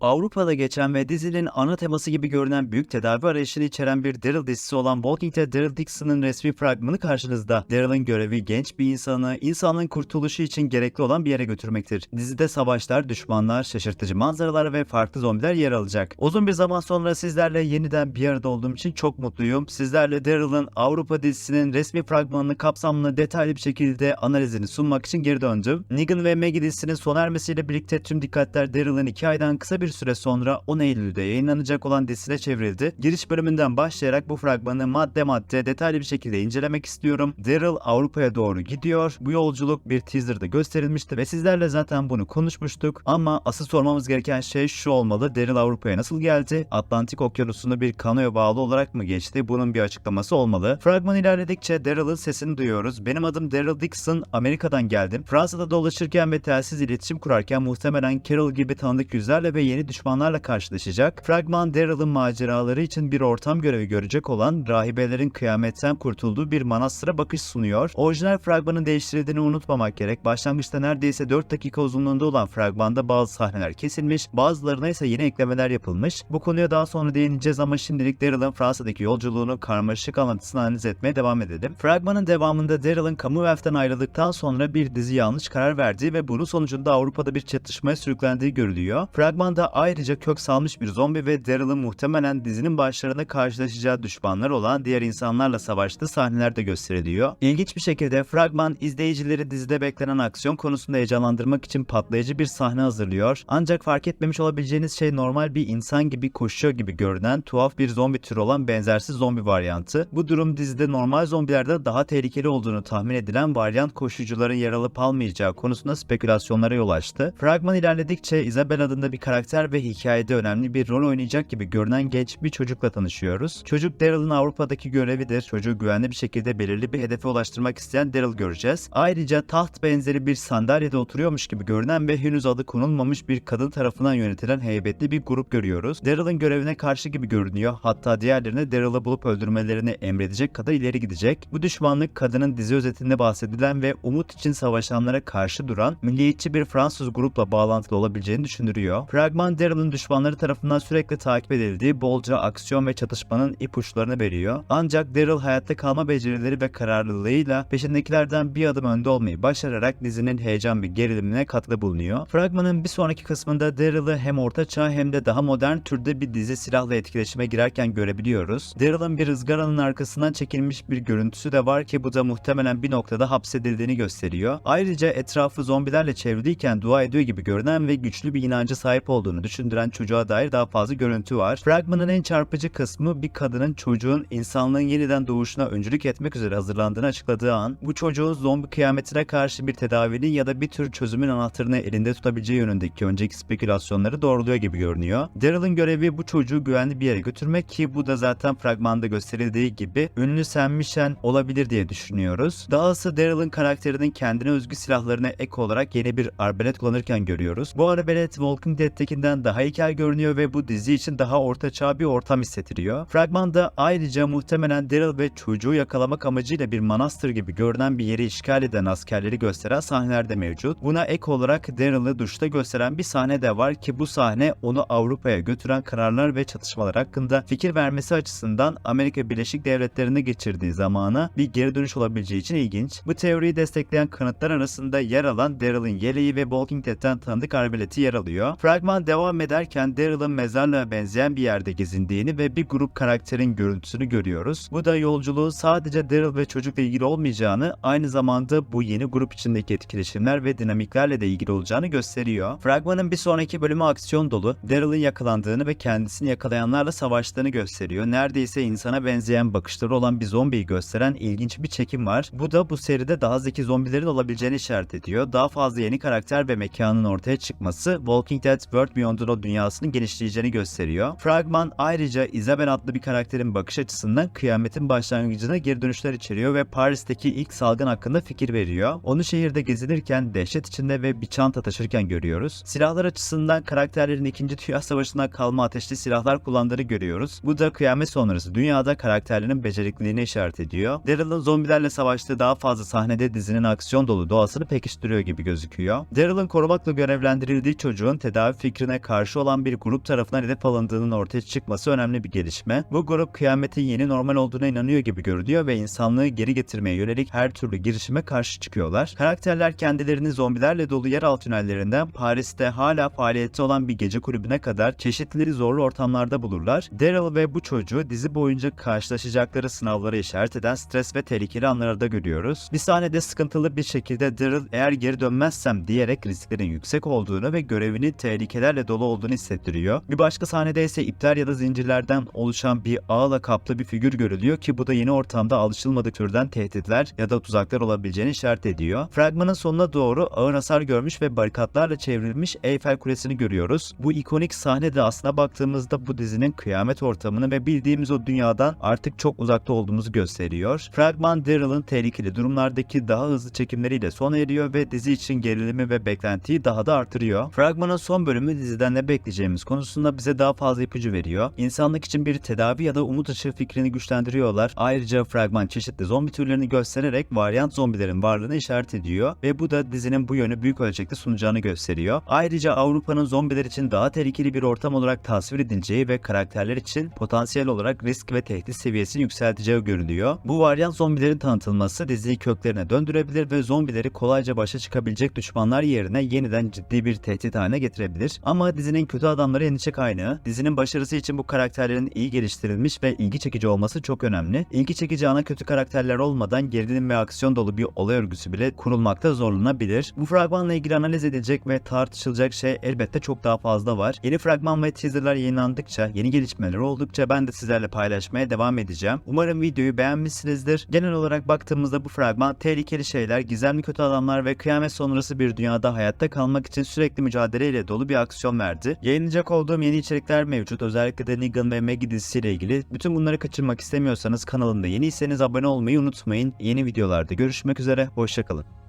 Avrupa'da geçen ve dizinin ana teması gibi görünen büyük tedavi arayışını içeren bir Daryl dizisi olan Walking Dead Daryl Dixon'ın resmi fragmanı karşınızda. Daryl'ın görevi genç bir insanı insanlığın kurtuluşu için gerekli olan bir yere götürmektir. Dizide savaşlar, düşmanlar, şaşırtıcı manzaralar ve farklı zombiler yer alacak. Uzun bir zaman sonra sizlerle yeniden bir arada olduğum için çok mutluyum. Sizlerle Daryl'ın Avrupa dizisinin resmi fragmanını kapsamlı detaylı bir şekilde analizini sunmak için geri döndüm. Negan ve Maggie dizisinin sona ermesiyle birlikte tüm dikkatler Daryl'ın 2 aydan kısa bir süre sonra 10 Eylül'de yayınlanacak olan dizisine çevrildi. Giriş bölümünden başlayarak bu fragmanı madde madde detaylı bir şekilde incelemek istiyorum. Daryl Avrupa'ya doğru gidiyor. Bu yolculuk bir teaserda gösterilmişti ve sizlerle zaten bunu konuşmuştuk. Ama asıl sormamız gereken şey şu olmalı. Daryl Avrupa'ya nasıl geldi? Atlantik Okyanusu'nu bir kanoya bağlı olarak mı geçti? Bunun bir açıklaması olmalı. Fragman ilerledikçe Daryl'ın sesini duyuyoruz. Benim adım Daryl Dixon. Amerika'dan geldim. Fransa'da dolaşırken ve telsiz iletişim kurarken muhtemelen Carol gibi tanıdık yüzlerle ve yeni düşmanlarla karşılaşacak. Fragman Daryl'ın maceraları için bir ortam görevi görecek olan rahibelerin kıyametten kurtulduğu bir manastıra bakış sunuyor. Orijinal fragmanın değiştirildiğini unutmamak gerek. Başlangıçta neredeyse 4 dakika uzunluğunda olan fragmanda bazı sahneler kesilmiş, bazılarına ise yeni eklemeler yapılmış. Bu konuya daha sonra değineceğiz ama şimdilik Daryl'ın Fransa'daki yolculuğunu karmaşık anlatısını analiz etmeye devam edelim. Fragmanın devamında Daryl'ın Commonwealth'tan ayrıldıktan sonra bir dizi yanlış karar verdiği ve bunun sonucunda Avrupa'da bir çatışmaya sürüklendiği görülüyor. Fragmanda ayrıca kök salmış bir zombi ve Daryl'ın muhtemelen dizinin başlarında karşılaşacağı düşmanlar olan diğer insanlarla savaştığı sahneler de gösteriliyor. İlginç bir şekilde fragman izleyicileri dizide beklenen aksiyon konusunda heyecanlandırmak için patlayıcı bir sahne hazırlıyor. Ancak fark etmemiş olabileceğiniz şey normal bir insan gibi koşuyor gibi görünen tuhaf bir zombi türü olan benzersiz zombi varyantı. Bu durum dizide normal zombilerde daha tehlikeli olduğunu tahmin edilen varyant koşucuların yer alıp almayacağı konusunda spekülasyonlara yol açtı. Fragman ilerledikçe Isabel adında bir karakter ve hikayede önemli bir rol oynayacak gibi görünen genç bir çocukla tanışıyoruz. Çocuk Daryl'ın Avrupa'daki görevidir. Çocuğu güvenli bir şekilde belirli bir hedefe ulaştırmak isteyen Daryl göreceğiz. Ayrıca taht benzeri bir sandalyede oturuyormuş gibi görünen ve henüz adı konulmamış bir kadın tarafından yönetilen heybetli bir grup görüyoruz. Daryl'ın görevine karşı gibi görünüyor. Hatta diğerlerine Daryl'ı bulup öldürmelerini emredecek kadar ileri gidecek. Bu düşmanlık kadının dizi özetinde bahsedilen ve umut için savaşanlara karşı duran milliyetçi bir Fransız grupla bağlantılı olabileceğini düşündürüyor. Fragman Daryl'ın düşmanları tarafından sürekli takip edildiği bolca aksiyon ve çatışmanın ipuçlarını veriyor. Ancak Daryl hayatta kalma becerileri ve kararlılığıyla peşindekilerden bir adım önde olmayı başararak dizinin heyecan ve gerilimine katkıda bulunuyor. Fragmanın bir sonraki kısmında Daryl'ı hem orta çağ hem de daha modern türde bir dizi silahla etkileşime girerken görebiliyoruz. Daryl'ın bir ızgaranın arkasından çekilmiş bir görüntüsü de var ki bu da muhtemelen bir noktada hapsedildiğini gösteriyor. Ayrıca etrafı zombilerle çevriliyken dua ediyor gibi görünen ve güçlü bir inanca sahip olduğunu düşündüren çocuğa dair daha fazla görüntü var. Fragmanın en çarpıcı kısmı bir kadının çocuğun insanlığın yeniden doğuşuna öncülük etmek üzere hazırlandığını açıkladığı an, bu çocuğun zombi kıyametine karşı bir tedavinin ya da bir tür çözümün anahtarını elinde tutabileceği yönündeki önceki spekülasyonları doğruluyor gibi görünüyor. Daryl'ın görevi bu çocuğu güvenli bir yere götürmek ki bu da zaten fragmanda gösterildiği gibi ünlü Sam Mission olabilir diye düşünüyoruz. Dahası Daryl'ın karakterinin kendine özgü silahlarına ek olarak yeni bir arbelet kullanırken görüyoruz. Bu arbelet Walking Dead'tekinden daha heykel görünüyor ve bu dizi için daha orta çağ bir ortam hissettiriyor. Fragmanda ayrıca muhtemelen Daryl ve çocuğu yakalamak amacıyla bir manastır gibi görünen bir yeri işgal eden askerleri gösteren sahneler de mevcut. Buna ek olarak Daryl'ı duşta gösteren bir sahne de var ki bu sahne onu Avrupa'ya götüren kararlar ve çatışmalar hakkında fikir vermesi açısından Amerika Birleşik Devletleri'ne geçirdiği zamana bir geri dönüş olabileceği için ilginç. Bu teoriyi destekleyen kanıtlar arasında yer alan Daryl'ın yeleği ve Walking Dead'ten tanıdık arbeleti yer alıyor. Fragman devam ederken Daryl'ın mezarlığa benzeyen bir yerde gezindiğini ve bir grup karakterin görüntüsünü görüyoruz. Bu da yolculuğu sadece Daryl ve çocukla ilgili olmayacağını, aynı zamanda bu yeni grup içindeki etkileşimler ve dinamiklerle de ilgili olacağını gösteriyor. Fragmanın bir sonraki bölümü aksiyon dolu, Daryl'ın yakalandığını ve kendisini yakalayanlarla savaştığını gösteriyor. Neredeyse insana benzeyen bakışları olan bir zombiyi gösteren ilginç bir çekim var. Bu da bu seride daha zeki zombilerin olabileceğini işaret ediyor. Daha fazla yeni karakter ve mekanın ortaya çıkması Walking Dead World Beyond'un o dünyasının genişleyeceğini gösteriyor. Fragman ayrıca Isabel adlı bir karakterin bakış açısından kıyametin başlangıcına geri dönüşler içeriyor ve Paris'teki ilk salgın hakkında fikir veriyor. Onu şehirde gezinirken dehşet içinde ve bir çanta taşırken görüyoruz. Silahlar açısından karakterlerin 2. Dünya Savaşı'ndan kalma ateşli silahlar kullandığını görüyoruz. Bu da kıyamet sonrası dünyada karakterlerin becerikliliğine işaret ediyor. Daryl'ın zombilerle savaştığı daha fazla sahnede dizinin aksiyon dolu doğasını pekiştiriyor gibi gözüküyor. Daryl'ın korumakla görevlendirildiği çocuğun tedavi fikrini fikrine karşı olan bir grup tarafından hedef alındığının ortaya çıkması önemli bir gelişme. Bu grup kıyametin yeni normal olduğuna inanıyor gibi görünüyor ve insanlığı geri getirmeye yönelik her türlü girişime karşı çıkıyorlar. Karakterler kendilerini zombilerle dolu yeraltı tünellerinden Paris'te hala faaliyette olan bir gece kulübüne kadar çeşitli zorlu ortamlarda bulurlar. Daryl ve bu çocuğu dizi boyunca karşılaşacakları sınavlara işaret eden stres ve tehlikeli anlarda görüyoruz. Bir sahnede sıkıntılı bir şekilde Daryl eğer geri dönmezsem diyerek risklerin yüksek olduğunu ve görevinin tehlikelerle dolu olduğunu hissettiriyor. Bir başka sahnede ise ipler ya da zincirlerden oluşan bir ağla kaplı bir figür görülüyor ki bu da yeni ortamda alışılmadık türden tehditler ya da tuzaklar olabileceğini işaret ediyor. Fragmanın sonuna doğru ağır hasar görmüş ve barikatlarla çevrilmiş Eyfel Kulesi'ni görüyoruz. Bu ikonik sahne de aslına baktığımızda bu dizinin kıyamet ortamını ve bildiğimiz o dünyadan artık çok uzakta olduğumuzu gösteriyor. Fragman Daryl'ın tehlikeli durumlardaki daha hızlı çekimleriyle sona eriyor ve dizi için gerilimi ve beklentiyi daha da artırıyor. Fragmanın son bölümü diziden ne bekleyeceğimiz konusunda bize daha fazla ipucu veriyor. İnsanlık için bir tedavi ya da umut ışığı fikrini güçlendiriyorlar. Ayrıca fragman çeşitli zombi türlerini göstererek varyant zombilerin varlığını işaret ediyor ve bu da dizinin bu yönü büyük ölçekte sunacağını gösteriyor. Ayrıca Avrupa'nın zombiler için daha tehlikeli bir ortam olarak tasvir edileceği ve karakterler için potansiyel olarak risk ve tehdit seviyesini yükselteceği görülüyor. Bu varyant zombilerin tanıtılması diziyi köklerine döndürebilir ve zombileri kolayca başa çıkabilecek düşmanlar yerine yeniden ciddi bir tehdit haline getirebilir. Ama dizinin kötü adamları endişe kaynağı. Dizinin başarısı için bu karakterlerin iyi geliştirilmiş ve ilgi çekici olması çok önemli. İlgi çekici ana kötü karakterler olmadan gerilim ve aksiyon dolu bir olay örgüsü bile kurulmakta zorlanabilir. Bu fragmanla ilgili analiz edilecek ve tartışılacak şey elbette çok daha fazla var. Yeni fragman ve teaserlar yayınlandıkça, yeni gelişmeler oldukça ben de sizlerle paylaşmaya devam edeceğim. Umarım videoyu beğenmişsinizdir. Genel olarak baktığımızda bu fragman tehlikeli şeyler, gizemli kötü adamlar ve kıyamet sonrası bir dünyada hayatta kalmak için sürekli mücadeleyle dolu bir aksiyon verdi. Yayınlayacak olduğum yeni içerikler mevcut. Özellikle de Negan ve Maggie dizisiyle ilgili. Bütün bunları kaçırmak istemiyorsanız kanalımda yeniyseniz abone olmayı unutmayın. Yeni videolarda görüşmek üzere. Hoşçakalın.